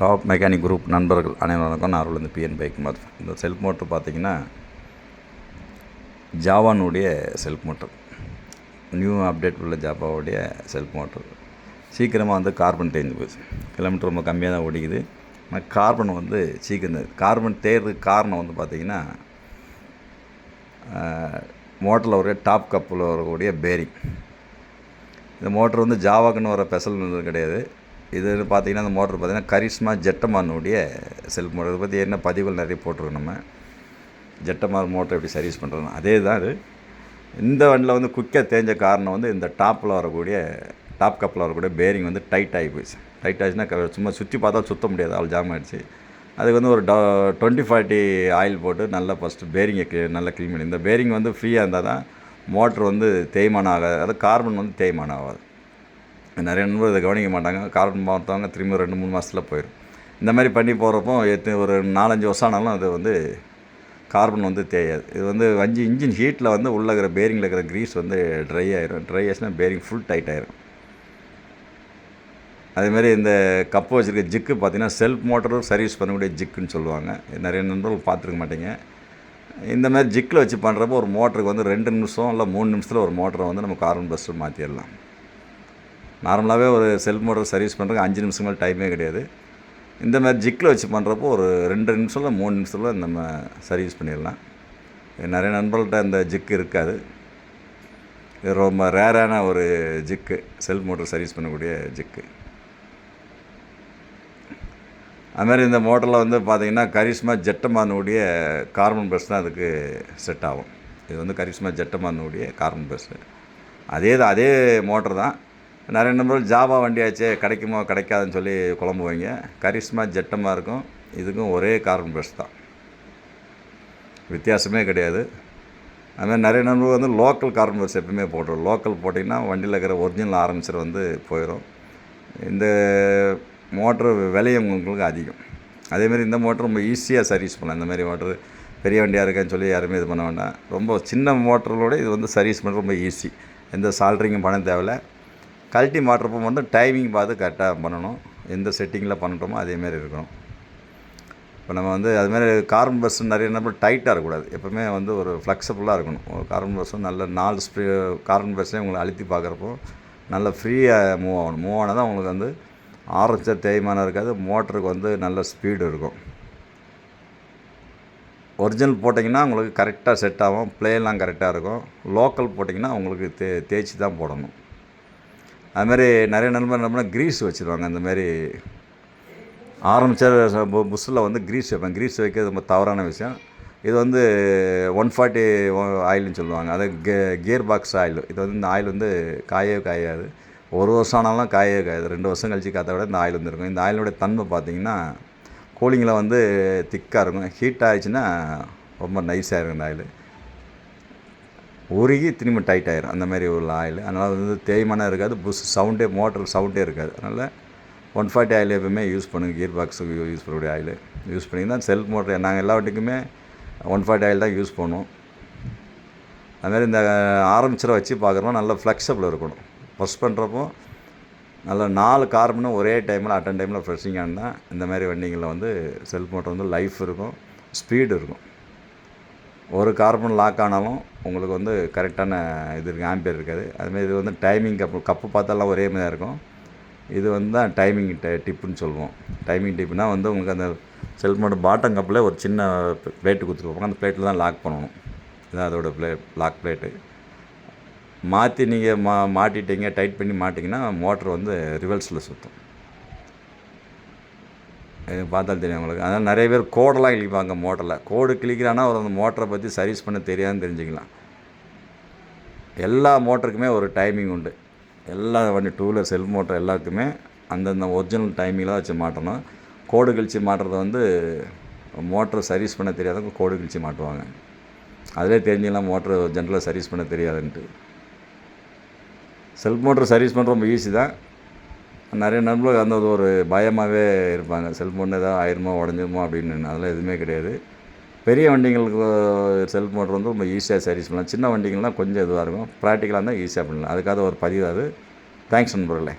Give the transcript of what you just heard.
Top mechanic group நண்பர்கள் அனைவருக்கும் நான் அருள் இந்த பிஎன் பைக் மாதிரி இந்த செல்ஃப் மோட்டர் பார்த்தீங்கன்னா ஜாவானுடைய செல்ஃப் மோட்டர் நியூ அப்டேட் உள்ள ஜாவாவுடைய செல்ஃப் மோட்டர் சீக்கிரமாக வந்து கார்பன் தேஞ்சு போச்சு. கிலோமீட்டர் ரொம்ப கம்மியாக தான் ஓடிக்குது. ஆனால் கார்பன் வந்து சீக்கிரம் கார்பன் தேர்றதுக்கு காரணம் வந்து பார்த்திங்கன்னா மோட்டரில் ஒரே டாப் கப்பில் வரக்கூடிய பேரிங் இந்த மோட்டர் வந்து ஜாவாக்குன்னு வர பெசல் கிடையாது. இது பார்த்தீங்கன்னா அந்த மோட்ரு பார்த்தீங்கன்னா கரிஷ்மா ஜெட்டமானுடைய செல்ஃப் மோட்டர் இதை பற்றி என்ன பதிவுகள் நிறைய போட்டிருக்கோம் நம்ம. ஜெட்டமார் மோட்டர் எப்படி சர்வீஸ் பண்ணுறோம் அதே தான் அது. இந்த வண்டியில் வந்து குயிக்காக தேஞ்ச காரணம் வந்து இந்த டாப்பில் வரக்கூடிய டாப் கப்பில் வரக்கூடிய பேரிங் வந்து டைட் ஆகி டைட் ஆகிடுச்சுன்னா க- சும்மா சுற்றி பார்த்தா சுத்த முடியாது. அவள் ஜாம் ஆகிடுச்சு அதுக்கு வந்து ஒரு டோ டுவெண்ட்டி ஃபார்ட்டி ஆயில் போட்டு நல்லா ஃபஸ்ட்டு பேரிங்கை க்ளீ நல்லா க்ளீன் பண்ணி. இந்த பேரிங் வந்து ஃப்ரீயாக இருந்தால் தான் மோட்ரு வந்து தேய்மானம் ஆகாது. அது கார்பன் வந்து தேய்மானம் ஆகாது. நிறைய நண்பர் இதை கவனிக்க மாட்டாங்க. கார்பன் பார்த்தவங்க திரும்ப ரெண்டு மூணு மாதத்தில் போயிடும் இந்த மாதிரி பண்ணி போகிறப்போ எத்தனை ஒரு நாலஞ்சு வருஷம் ஆனாலும் அது வந்து கார்பன் வந்து தேயாது. இது வந்து அஞ்சு இன்ஜின் ஹீட்டில் வந்து உள்ளே இருக்கிற பேரிங்கில் இருக்கிற க்ரீஸ் வந்து ட்ரை ஆயிரும். ட்ரை ஆச்சுன்னா பேரிங் ஃபுல் டைட் ஆயிரும். அதேமாரி இந்த கப்பு வச்சுருக்க ஜிக்கு பார்த்திங்கன்னா செல்ஃப் மோட்டரும் சர்வீஸ் பண்ணக்கூடிய ஜிக்குன்னு சொல்லுவாங்க. நிறைய நண்பர்கள் பார்த்துருக்க மாட்டீங்க. இந்த மாதிரி ஜிக்கில் வச்சு பண்ணுறப்போ ஒரு மோட்டருக்கு வந்து ரெண்டு நிமிஷம் இல்லை மூணு நிமிஷத்தில் ஒரு மோட்டரை வந்து நம்ம கார்பன் பஸ்ட்டு மாற்றிடலாம் நார்மலாகவே ஒரு செல்ஃப் மோட்டர் சர்வீஸ் பண்ணுறதுக்கு அஞ்சு நிமிஷம் மேலே டைமே கிடையாது. இந்த மாதிரி ஜிக்கில் வச்சு பண்ணுறப்போ ஒரு ரெண்டு நிமிஷத்தில் மூணு நிமிஷத்தில் நம்ம சர்வீஸ் பண்ணிடலாம். நிறைய நண்பர்கள்ட்ட இந்த ஜிக்கு இருக்காது. இது ரொம்ப ரேரான ஒரு ஜிக்கு செல்ஃப் மோட்டர் சர்வீஸ் பண்ணக்கூடிய ஜிக்கு. அதுமாதிரி இந்த மோட்டரில் வந்து பார்த்திங்கன்னா கரிஷ்மா ஜெட்டமானுடைய கார்பன் பிரஷ் தான் அதுக்கு செட் ஆகும். இது வந்து கரிஷ்மா ஜெட்டமானுடைய கார்பன் பிரஷ் அதே தான் அதே மோட்டர் தான். நிறைய நம்பர்கள் ஜாவா வண்டியாச்சே கிடைக்குமோ கிடைக்காதுன்னு சொல்லி குழம்புவாங்க. கரிஷ்மா ஜெட்டமாக இருக்கும். இதுக்கும் ஒரே கார்பன் பிரஷ் தான். வித்தியாசமே கிடையாது. அதுமாதிரி நிறைய நண்பர்கள் வந்து லோக்கல் கார்பன் பிரஷ் எப்பவுமே போட்டுரும். லோக்கல் போட்டிங்கன்னா வண்டியில் இருக்கிற ஒரிஜினல் ஆரம்பிச்சர் வந்து போயிடும் இந்த மோட்ரு விலையும் உங்களுக்கு அதிகம். அதேமாரி இந்த மோட்ரு ரொம்ப ஈஸியாக சர்வீஸ் பண்ணலாம். இந்த மாதிரி மோட்ரு பெரிய வண்டியாக இருக்கேன்னு சொல்லி யாருமே இது பண்ண வேண்டாம். ரொம்ப சின்ன மோட்டரோட இது வந்து சர்வீஸ் பண்ணுறது ரொம்ப ஈஸி எந்த சால்ட்ரிங்கும் பணம் தேவையில்லை. கழட்டி மாட்டுறப்போ வந்து டைமிங் பார்த்து கரெக்டாக பண்ணணும். எந்த செட்டிங்கில் பண்ணுறோமோ அதேமாரி இருக்கணும். இப்போ நம்ம வந்து அதுமாரி கார்பன் பஸ் நிறைய நம்ம டைட்டாக இருக்கக்கூடாது. எப்போவுமே வந்து ஒரு ஃப்ளெக்சபிளாக இருக்கணும். ஒரு கார்பன் பஸ்ஸும் நல்ல நாலு ஸ்ப்ரீ கார்பன் பஸ்ஸே உங்களை அழுத்தி பார்க்குறப்போ நல்ல ஃப்ரீயாக மூவ் ஆகணும். மூவ் ஆனால் தான் உங்களுக்கு வந்து ஆரம்பிச்ச தேய்மானம் இருக்காது. மோட்டருக்கு வந்து நல்ல ஸ்பீடு இருக்கும். ஒரிஜினல் போட்டிங்கன்னா உங்களுக்கு கரெக்டாக செட் ஆகும். ப்ளேலாம் கரெக்டாக இருக்கும். லோக்கல் போட்டிங்கன்னா உங்களுக்கு தே தேய்ச்சி தான் போடணும். அதுமாரி நிறைய நண்பர் என்ன பண்ணால் க்ரீஸ் வச்சுருவாங்க. அந்த மாதிரி ஆரம்பித்த புஷ்ஷில் வந்து க்ரீஸ் வைப்பேன். க்ரீஸ் வைக்கிறது ரொம்ப தவறான விஷயம். இது வந்து ஒன் ஃபார்ட்டி ஆயில்னு சொல்லுவாங்க. அது கே கியர் பாக்ஸ் ஆயில். இது வந்து இந்த ஆயில் வந்து காயவே காயாது. ஒரு வருஷம் ஆனாலும் காயவே காயாது. ரெண்டு வருஷம் கழிச்சு காத்த விட இந்த ஆயில் வந்துருக்கும். இந்த ஆயிலோட தன்மை பார்த்தீங்கன்னா கூலிங்கில் வந்து திக்காக இருக்கும். ஹீட் ஆயிடுச்சுன்னா ரொம்ப நைஸாக இருக்கும் இந்த ஆயில். உருகி திரும்ப டைட் ஆயிரும். அந்த மாதிரி உள்ள ஆயில் அதனால் வந்து தேய்மானம் இருக்காது. புஷ் சவுண்டே மோட்டர் சவுண்டே இருக்காது. அதனால் ஒன் ஃபார்ட்டி ஆயில் எப்பவுமே யூஸ் பண்ணுங்கள் கியர் பாக்ஸுக்கு யூஸ் பண்ணக்கூடிய ஆயில் யூஸ் பண்ணி தான் செல்ஃப் மோட்டர் நாங்கள் எல்லா வட்டிக்குமே ஒன் ஃபார்ட்டி ஆயில் தான் யூஸ் பண்ணுவோம். அதுமாதிரி இந்த ஆரம்பிச்சரை வச்சு பார்க்குறப்போ நல்லா ஃப்ளெக்சபிள் இருக்கணும். ஃப்ரெஷ் பண்ணுறப்போ நல்ல நாலு கார்பனும் ஒரே டைமில் அட்டன் டைமில் ஃப்ரெஷிங் ஆனால் இந்த மாதிரி வண்டிங்களில் வந்து செல்ஃப் மோட்டர் வந்து லைஃப் இருக்கும். ஸ்பீடு இருக்கும். ஒரு கார்பன் லாக் ஆனாலும் உங்களுக்கு வந்து கரெக்டான இது இருக்குது ஆம்பியர் இருக்காது. அதுமாதிரி இது வந்து டைமிங் கப்பு கப்பு பார்த்தாலாம் ஒரே மாதிரி இருக்கும். இது வந்து தான் டைமிங் ட டிப்புன்னு சொல்லுவோம். டைமிங் டிப்புனா வந்து உங்களுக்கு அந்த செல்ஃப் பாட்டம் கப்பில் ஒரு சின்ன பிளேட்டு கொடுத்துருப்பாங்க அந்த பிளேட்டில் தான் லாக் பண்ணணும். இதுதான் அதோடய பிளே லாக் பிளேட்டு மாற்றி நீங்கள் மா மாட்டிட்டீங்க டைட் பண்ணி மாட்டிங்கன்னா மோட்ரு வந்து ரிவல்ஸில் சுற்றும் இது பார்த்தாலும் தெரியும் உங்களுக்கு. அதனால் நிறைய பேர் கோடெல்லாம் கிழிப்பாங்க மோட்டரில். கோடு கிழிக்கிறான்னா ஒரு அந்த மோட்டரை பற்றி சர்வீஸ் பண்ண தெரியாதுன்னு தெரிஞ்சுக்கலாம். எல்லா மோட்டருக்குமே ஒரு டைமிங் உண்டு. எல்லா வண்டி டூ வீலர் செல்ஃப் மோட்டர் எல்லாத்துக்குமே அந்தந்த ஒரிஜினல் டைமிங்கில் தான் வச்சு மாட்டணும். கோடு கிழிச்சு மாட்டுறது வந்து மோட்டரை சர்வீஸ் பண்ண தெரியாதவங்க கோடு கழிச்சு மாட்டுவாங்க. அதிலே தெரிஞ்சுக்கலாம் மோட்டர் ஜென்ரலாக சர்வீஸ் பண்ண தெரியாதுன்ட்டு. செல்ஃப் மோட்டர் சர்வீஸ் பண்ணுற ரொம்ப ஈஸி தான். நிறைய நண்பர்கள் அந்த ஒரு பயமாகவே இருப்பாங்க. செல்ஃபோன் ஏதாவது ஆயிருமோ உடஞ்சிருமோ அப்படின்னு. அதெல்லாம் எதுவுமே கிடையாது. பெரிய வண்டிங்களுக்கு செல்ஃப் வந்து ரொம்ப ஈஸியாக சர்வீஸ் பண்ணலாம். சின்ன வண்டிங்கள்லாம் கொஞ்சம் இதுவாக இருக்கும். ப்ராக்டிக்கலாக இருந்தால் ஈஸியாக பண்ணலாம். அதுக்காக ஒரு பதிவு அது. தேங்க்ஸ் நண்பர்களே.